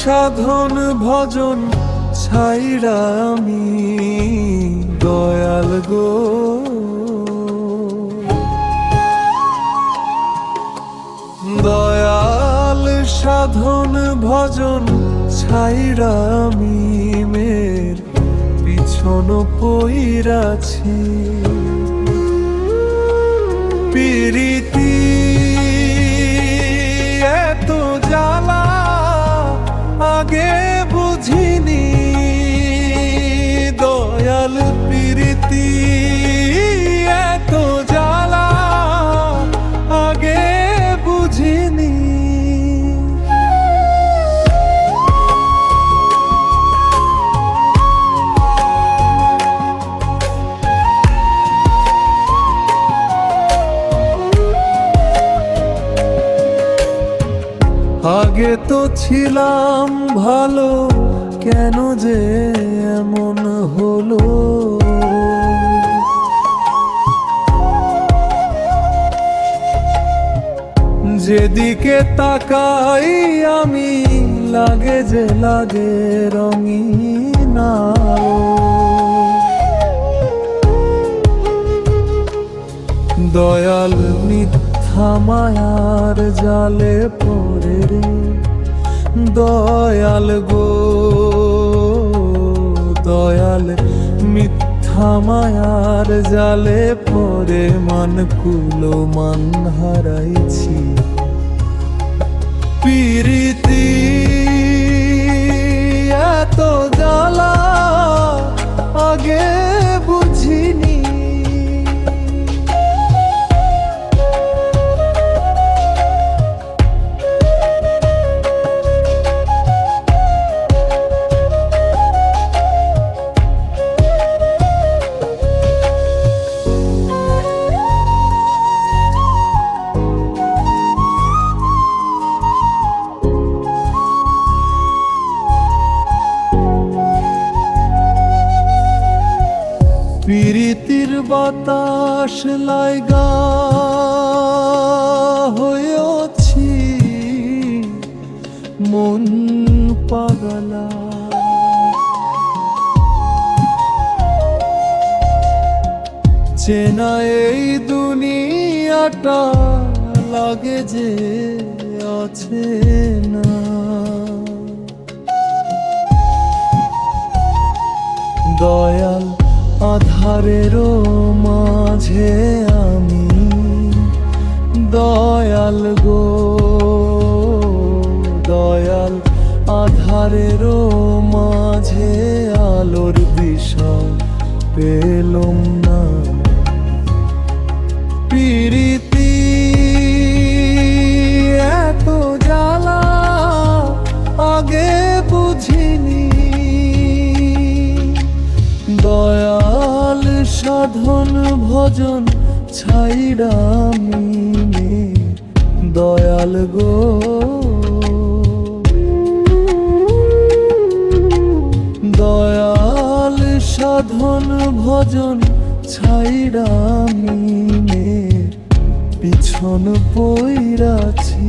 সাধন ভজন ছাইরা আমি দয়াল গো। দয়াল সাধন ভজন ছাইরা আমি মের পিছন পইরাছি। পিরিতি আগে তো ছিলাম ভালো, কেন যে এমন হলো যেদিকে তাকাই আমি, লাগে যে লাগে রঙিন। দয়াল মিথ্যা মায়ার জালে পড়ে দয়াল গো দয়াল মিথ্যা মায়ার জালে পরে মান কুলো মান হারাইছি। পিরিতি প্রীতির বাতাস লাইগা হয়েছি মন পাগলা। চেনা এই দুনিয়াটা লাগে যে আছে না। দয়াল আধারেরও মাঝে আমি দয়াল গো দয়াল আধারেরও মাঝে আলোর দিশা পেলুম সাধন ভজন আমি দয়াল গো। দয়াল সাধন ভজন আমি পিছন পইরাছি